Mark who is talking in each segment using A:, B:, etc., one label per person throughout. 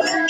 A: Thank you.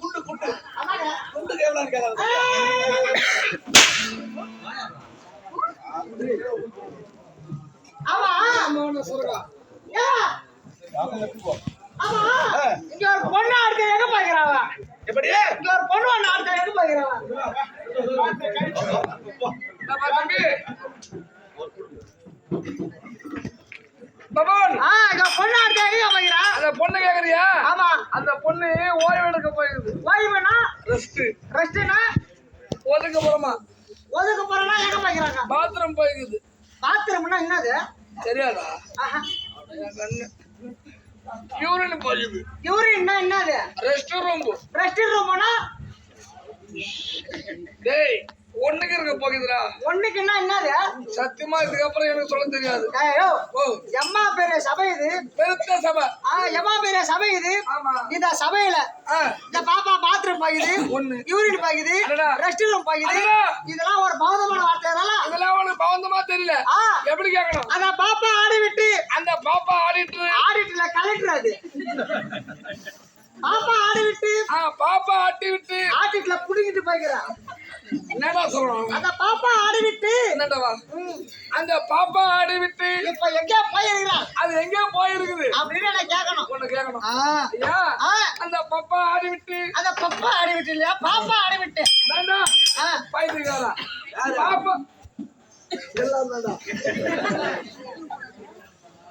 A: குண்டு குண்டு.
B: ஆமா.
A: ஒண்ணு சொல்றா?
B: ஆமா இங்க ஒரு பொண்ணு அடுத்த எங்க பாக்குறாவ
A: எப்படி
B: இங்க ஒரு பொண்ணு ஒண்ணு அடுத்த எங்க பாக்குறாவ
C: தம்பி பவன்
B: ஆ இங்க பொண்ணு அடுத்த எங்க பாக்குறா
C: அந்த பொண்ணு கேக்குறியா
B: ஆமா.
C: அந்த பொண்ணு ஓய்வு எடுக்க போயிருக்குது
B: ஓய்வுனா
C: ரெஸ்ட்
B: ரெஸ்ட்னா
C: ஒதுக்க போறமா?
B: ஒதுக்க போறனா எங்க
C: பாத்ரூம் போயிருக்குது
B: பாத்ரூம்னா என்னது?
C: தெரியாதா? கண்ணு. யூரின் போயிருக்குது
B: யூரின்னா என்னது?
C: Rest room.
B: ரெஸ்ட் ரூம்னா?
C: டேய் ஒண்ணுக்கு இருக்க போகுதுடா.
B: ஒண்ணுக்குன்னா என்னது?
C: சத்தியமா இதுக்கப்புறம் எனக்கு சொல்ல தெரியாது.
B: எம்மா பெரிய சபை இது.
C: பெருத்த சபை.
B: ஆ எம்மா பெரிய சபை இது.
C: ஆமா.
B: இந்த சபையில இந்த பாப்பா பாத்ரூம் பாக்குது
C: ஒண்ணு.
B: யூரின் பாக்குது. ரெஸ்ட் ரூம் பாக்குது. இதெல்லாம் ஒரு பௌதமான வார்த்தைனால
C: இதெல்லாம் உனக்கு பவந்தமா தெரியல. எப்படி கேட்கணும்?
B: அந்த பாப்பா ஆடி விட்டு
C: அந்த பாப்பா ஆடிட்டு.
B: ஆடிட்டுல கலெக்டர் அது. பாப்பா ஆடி விட்டு
C: பாப்பா ஆட்டி விட்டு
B: ஆடிட்டுல புடிங்கிட்டு போய்க்கிறான்
C: என்னடா சொல்றோம்
B: அந்த பாப்பா ஆடி விட்டு
C: என்னடா? அந்த பாப்பா ஆடி விட்டு
B: இப்ப எங்க போயிருக்கிறான்
C: அது எங்க போயிருக்குது.
B: அப்படின்னு நான் கேட்கணும்.
C: உன்னை கேட்கணும். ஐயா அந்த பாப்பா ஆடி விட்டு
B: அந்த பப்பா ஆடி விட்டு இல்லையா? பாப்பா ஆடி விட்டு
C: தாண்டா
B: ஆ,
C: பைத்தியக்காரா. பாப்பா.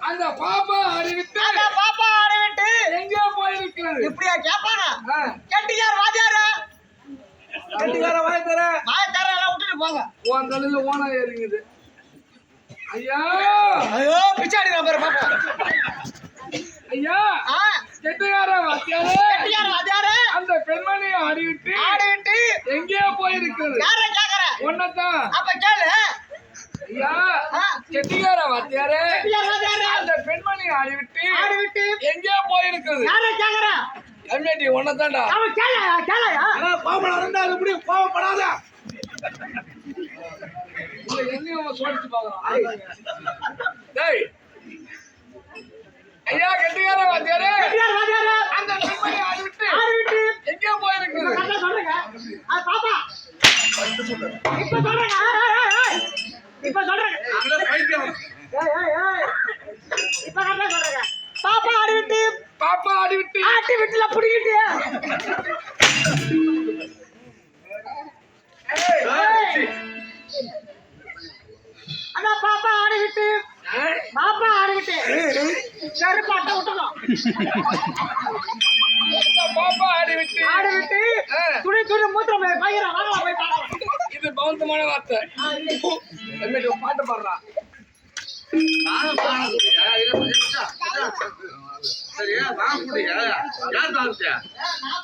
C: அந்த பாப்பா ஆடி விட்டு
B: அந்த பாப்பா ஆடி விட்டு
C: எங்க போயிருக்கிறது.
B: இப்படியா கேட்பாங்க?
C: ஆ,
B: கெட்டிக்கார வாத்தியார
C: கட்டிக்கார வாய் தர
B: எல்லாம் விட்டுட்டு போங்க.
C: உன் தலையில ஓனா ஏறிங்குது ஐயா.
B: ஐயோ பிச்சை அடிக்கிறான் பாரு பாப்பா.
C: ஐயா.
B: ஆ.
C: கெட்டிக்கார வாத்தியாரே.
B: கெட்டிக்கார வாத்தியார.
C: அந்த பெண்மணி ஆடி விட்டு
B: ஆடி விட்டு
C: எங்கேயோ போயிருக்கிறது.
B: யார கேக்குற?
C: ஒன்னதான்
B: அப்ப கேளு.
C: ஐயா. கெட்டிக்கார வாத்தியாரே.
B: கெட்டிக்கார வாத்தியார.
C: அந்த பெண்மணி ஆடி விட்டு
B: ஆடி விட்டு
C: எங்கேயோ போயிருக்குது
B: யார கேக்குற?
C: கம்மியாட்டி ஒன்னதான்டா
B: அவன் கேளையா கேளையா?
A: பாவம் இருந்தா அது முடியும். பாவப்படாத
C: எங்கேயும் அவன் சோடிச்சு பாக்குறான் டேய். ஐயா கெட்டிக்கார வாத்தியாரே. அந்த ஆடி விட்டு
B: ஆடி விட்டு
C: எங்கேயோ போயிருக்குது
B: சொல்றேங்க. பாப்பா. இப்ப விட்டுக்கோ
C: அந்த பாப்பா ஆடி விட்டு
B: ஆடி விட்டு துணி துணி மூத்திரம் போய் பயிரம் வாங்கலாம் போய் பார்க்கலாம்.
C: இது பௌத்தமான வார்த்தை. பாட்டு பாடுறா.
A: சரியா நான் குடிங்க யார் தாழ்த்தியா
B: நான்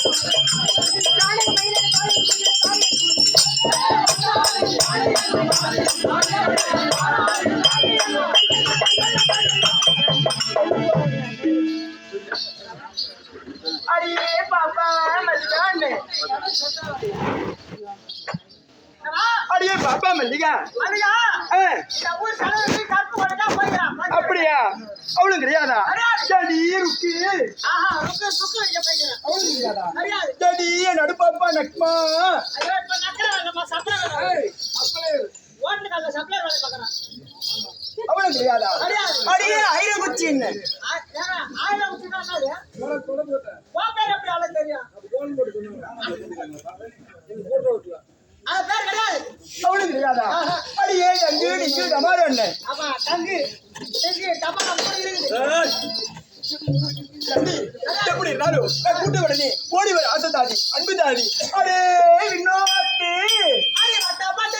B: வேண்டாமா சப்ளை வேணும் ஓட்டு கால சப்ளை வேலை பார்க்கறான்
D: அவளும் கிடையாதா
B: கிடையாது.
D: அடியே ஐரம் குச்சி என்ன?
B: ஆயிரம் எப்படி அவளுக்கு தெரியும்?
D: அவளும் கிடையாதா அடியே டங்கு நிக்கு டமாரு என்ன
B: ஆமா, தங்கு. தங்கு, மூடி இருக்குது.
D: எப்படி இருந்தாலும் கூட்ட உடனே ஓடி வர ஆசை தாடி அன்பு தாடி. அடே வினோத்து
B: அடி வட்ட பாட்டு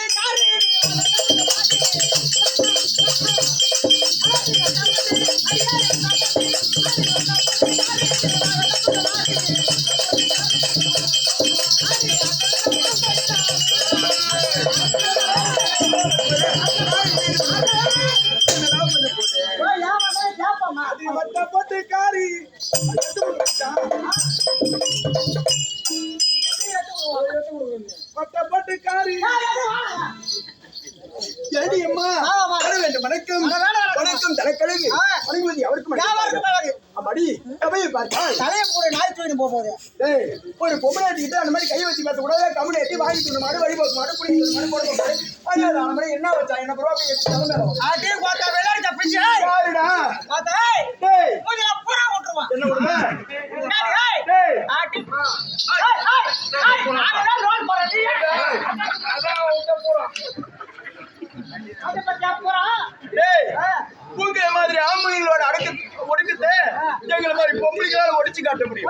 D: வணக்கம் வணக்கம் தலைக்கழகு. வணங்குவது அவருக்கு. அம்மாடி கவையை பார்த்தால்
B: தலையை கூட நாய் தூக்கிட்டு போக போகுது
D: டேய், ஒரு பொம்பளை கிட்ட அந்த மாதிரி கை வச்சு பேச கூடாது கம்பெனி ஏற்றி வாங்கி தூண்டு மாடு வழி போக்கு மாடு குடி மாடு போட மாடு அதனால அந்த மாதிரி என்ன வச்சா என்ன பரவா அப்படி எடுத்து தலை மேல வரும்.
B: அதே பார்த்தா விளையாடி தப்பிச்சு
D: யாருடா
B: பார்த்தா மூஞ்சில பூரா விட்டுருவான்
D: என்ன விடுற
B: என்னடி, ஏய்?
D: டேய்
B: ஆட்டி.
D: உங்க மாதிரி ஆம்பளைங்களோட அடக்கு ஒடுக்கத்தை எங்களை மாதிரி பொம்பளைங்களால ஒடிச்சு காட்ட முடியும்?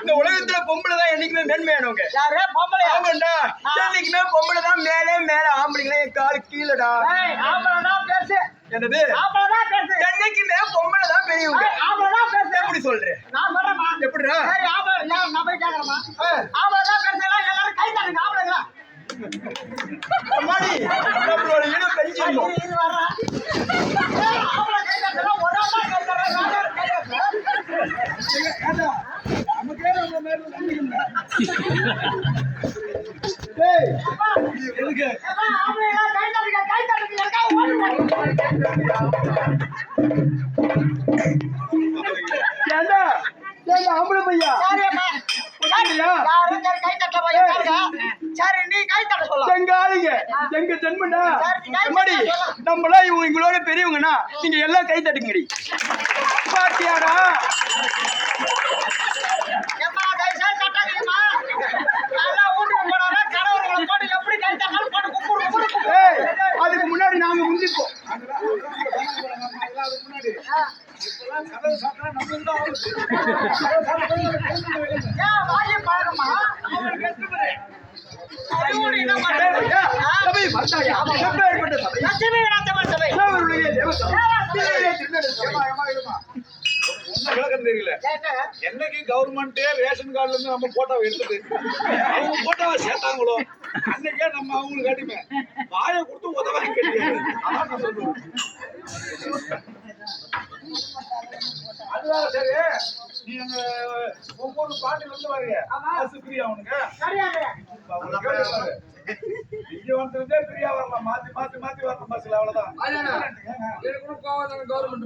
D: இந்த உலகத்துல பொம்பளை தான் என்னைக்குமே மேன்மையானவங்க? ஆமாண்டா என்னைக்குமே பொம்பளை தான் மேலே மேல ஆம்பளைங்களே என் காலு கீழடா. என்னது. என்னைக்குமே பொம்பளை தான் பெரியவங்க. எப்படி சொல்றேன். எப்படிடா
B: ஆம்பளை, நான் போய் கேக்குறேன்மா.
D: ஆ.
B: ஆம்பளைதான் பெருசு, எல்லாம் எல்லாரும் கை தட்டுங்க, ஆம்பளைங்களா.
D: அம்மாடி நம்மளோட இடம் பெஞ்சிருந்தோம்
B: இது வர்றா. ஏய், ஆம்பளை கை தட்டுனா ஒரு ஆள் தான் கை தட்டுறா, நான் யாரு கை தட்டுறேன்?
D: டேய்
B: அப்பா,
D: எதுக்கு
B: அப்பா, ஆம்பளைங்களா, கை தட்டுங்க, கை தட்டுங்க, எனக்காக ஓடுங்க.
D: ஏண்டா ஏண்டா ஆம்பளை பையா
B: சரி, அம்மா. சரி,
D: இல்லையா?
B: யாரும் சரி, கை தட்டல போய் பாருங்க. சரி, நீ கை தட்ட சொல்லலாம்.
D: எங்க ஆளுங்க எங்க ஜென்மண்டா
B: சரி, கை
D: அம்மாடி
B: தட்ட சொல்லலாம்.
D: நம்மளா இவங்க எங்களோட பெரியவங்கண்ணா நீங்க எல்லாம் கை தட்டுங்கடி பாத்தியாடா
B: ஏம்மா, தயவு செய்து தட்டாதீங்கம்மா. நல்லா வீட்டுக்கு போனோம்னா கணவர்களை போட்டு எப்படி கை தட்டாலும் போட்டு கும்பிடு, கும்பிடு, கும்பிடு.
D: ஏய் அதுக்கு முன்னாடி நாங்க முந்திப்போம்
B: ஏன் வாயை பாருங்கம்மா. அறிவுரை என்ன
D: ஏய்
B: பண்றது?
D: பையா,
B: ஆ?
D: சபை பார்த்தாயா எப்பேற்பட்ட சபை
B: லட்சுமி நாட்டம்மன் சபை.
D: தேவருடைய தேவசபை. திருநெல்வேலி திருநெல்வேலி சபை.
A: ஒண்ணும் விளக்கம் தெரியல என்னைக்கு கவர்மெண்டே ரேஷன் கார்டுல இருந்து நம்ம போட்டோவை எடுத்தது அவங்க போட்டோவை சேர்த்தாங்களோ அன்னைக்கே நம்ம அவங்களுக்கு அடிமை. வாயை கொடுத்து உதவாங்க அதுதான் சரி. நீ அங்க ஒவ்வொரு பாட்டில இருந்து. பஸ் ஃப்ரீ அவனுக்கு இங்க வந்துருந்தே ஃப்ரீயா வரலாம். மாத்தி மாத்தி மாத்தி வரணும் பஸ்ல அவ்வளவுதான்?
C: எனக்கு கோவம்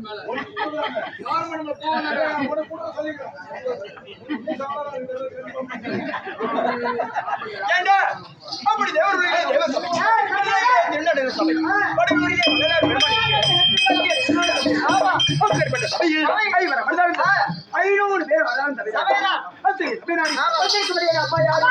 C: மேல. கோவம்
A: உனக்கு கூட சொல்லிக்கிறேன்.
D: அப்படி தேவருடைய தேவ சபை என்ன தேவ சபை வடமொழியே வள்ளலார் பெருமாள் ஆமா அப்பேற்பட்ட சபையில் ஐவர் அமர்ந்தார்கள். ஐநூறு பேர் அதான் சபை
B: சபையா?
D: பத்து பின்னாடி. பத்திற்கு வெளியே அப்பா யாரு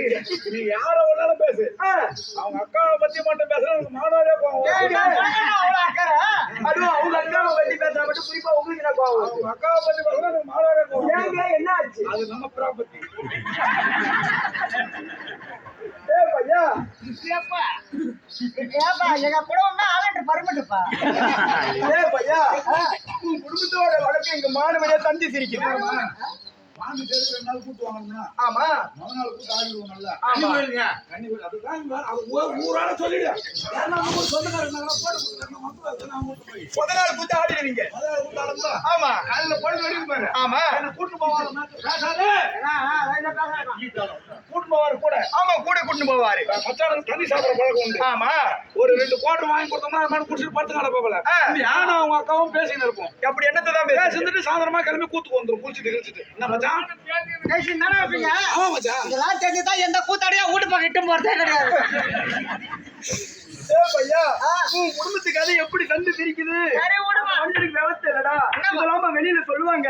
D: நினைக்கிறேன்.
A: நீ யார வேணாலும் பேசு. அவங்க அக்காவை பத்தி மட்டும் பேசுற எனக்கு மாணவரே கோவம்.
D: அதுவும் அவங்க அக்காவை பத்தி பேசுறா மட்டும் குறிப்பா உங்களுக்கு கோவம் வருது?
A: அவங்க அக்காவை பத்தி பேசுற எனக்கு மாணவரே கோவம்
D: என்ன ஆச்சு?
A: அது நம்ம ப்ராப்பர்ட்டி
D: ஏ பையா.
B: எங்க குடும்பம் தான் ஆலண்டு பர்மட்டுப்பா
D: ஏ பையா. உன் குடும்பத்தோட வழக்கு எங்க மாணவனே தந்தி சிரிக்குது
A: வாங்கி சேர்த்து ரெண்டு நாள் கூட்டு வாங்கணும்னா
D: ஆமா.
A: மொதல் நாள் கூட்டு ஆகிடுவோம் நல்லா. போய் அதுதான் அது ஊரால சொல்லிடு
D: முத நாள் கூத்து ஆடிடுவீங்க? ஆமா.
A: காலையில பொழுது வெடிக்கும் பாரு.
D: ஆமா.
A: என்னை கூட்டு மேட்ச் பேசாதே. கூட்டு போவாரு கூட.
D: ஆமா கூட கூட்டு போவாரு
A: மச்சானுக்கு தண்ணி சாப்பிடுற பழக்கம் உண்டு.
D: ஆமா
A: ஒரு ரெண்டு quarter வாங்கி கொடுத்தோம்னா அது மாதிரி குடிச்சிட்டு படுத்து கிடப்பாப்புல.
D: ஆ.
A: நானும் அவங்க அக்காவும் பேசின்னு இருப்போம்.
D: அப்படி என்னத்தை தான்
A: பேசிட்டு சாயந்தரமா கிளம்பி கூத்துக்கு வந்துரும், குளிச்சிட்டு கிழிச்சிட்டு. என்ன மச்சான்? ஆமா மச்சான்.
B: இதெல்லாம் தெரிஞ்சுதான் எந்த கூத்தாடியா வீட்டு பக்கம் இட்டு போறதே கிடையாது
D: குடும்பத்துக்கு அது எப்படி தந்து சிரிக்குது
B: சரி விடுமா.
D: மனுஷனுக்கு விவசாய இல்லடா இதெல்லாம் வெளியில சொல்லுவாங்க